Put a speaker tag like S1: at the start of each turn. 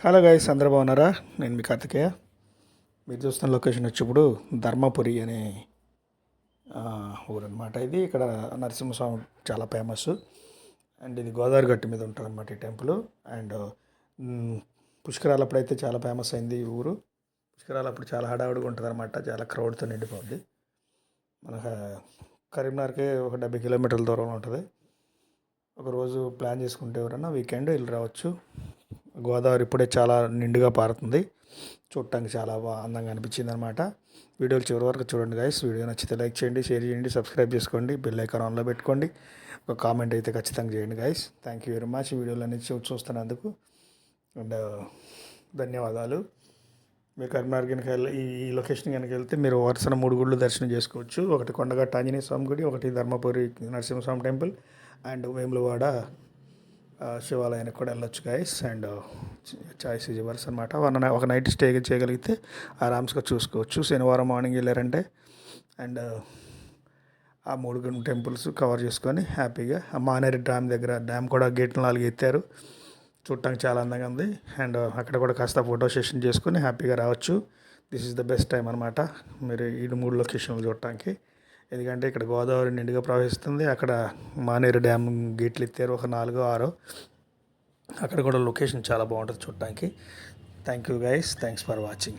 S1: Hello guys అందరూ బాగున్నారా? నేను మీ కార్తికేయ. మీరు చూస్తున్న లొకేషన్ వచ్చేప్పుడు ధర్మపురి అనే ఆ, ఊరు అనమాట ఇది ఇక్కడ నరసింహస్వామి చాలా ఫేమస్. అండ్ ఇది గోదావరి గట్టు మీద ఉంటుందన్నమాట ఈ టెంపుల్. అండ్ మ్, పుష్కరాలు అప్పుడైతే చాలా ఫేమస్ అయింది ఈ ఊరు. పుష్కరాలు అప్పుడు చాలా హడావుడిగా ఉంటుంది అనమాట చాలా క్రౌడ్తో నిండిపోద్ది. మన కరీంనగర్కి ఒక డెబ్బై కిలోమీటర్ల దూరంలో ఉంటుంది. ఒకరోజు ప్లాన్ చేసుకుంటే ఎవరన్నా వీకెండ్ వెళ్ళి రావచ్చు. గోదావరి ఇప్పుడే చాలా నిండుగా పారుతుంది. చూడటానికి చాలా బాగా అందంగా అనిపించింది అనమాట వీడియోలు చివరి వరకు చూడండి గైస్ వీడియో నచ్చితే లైక్ చేయండి షేర్ చేయండి సబ్స్క్రైబ్ చేసుకోండి బెల్ ఐకాన్ ఆన్లో పెట్టుకోండి. ఒక కామెంట్ అయితే ఖచ్చితంగా చేయండి guys thank you very much వీడియోలు అన్ని చూస్తున్నందుకు. అండ్ ధన్యవాదాలు. మీరు కరీంనగర్ కనుక వెళ్ళి ఈ లొకేషన్ కనుక వెళ్తే మీరు వరుసన మూడు గుళ్ళు దర్శనం చేసుకోవచ్చు. ఒకటి కొండగట్ట ఆంజనేయ స్వామి గుడి ఒకటి ధర్మపురి నరసింహస్వామి టెంపుల్ అండ్ వేములవాడ శివాలయానికి కూడా వెళ్ళొచ్చు guys and uh, choice is worse అనమాట వన్ ఒక నైట్ స్టే చేయగలిగితే ఆరామ్స్గా చూసుకోవచ్చు. శనివారం మార్నింగ్ వెళ్ళారంటే. అండ్ uh, ఆ మూడు టెంపుల్స్ కవర్ చేసుకొని హ్యాపీగా ఆ మానేరి డ్యామ్ దగ్గర డ్యామ్ కూడా గేట్ నాలుగు ఎత్తారు. చూడటానికి చాలా అందంగా ఉంది. అండ్ uh, అక్కడ కూడా కాస్త ఫోటో సెషన్ చేసుకొని హ్యాపీగా రావచ్చు. This is the best time అనమాట మీరు ఈ మూడు లొకేషన్లు చూడటానికి ఎందుకంటే ఇక్కడ గోదావరి నిండుగా ప్రవహిస్తుంది. అక్కడ మానేరు డ్యామ్ గేట్లు ఎత్తారు ఒక నాలుగో ఆరో. అక్కడ కూడా లొకేషన్ చాలా బాగుంటుంది చూడటానికి thank you guys thanks for watching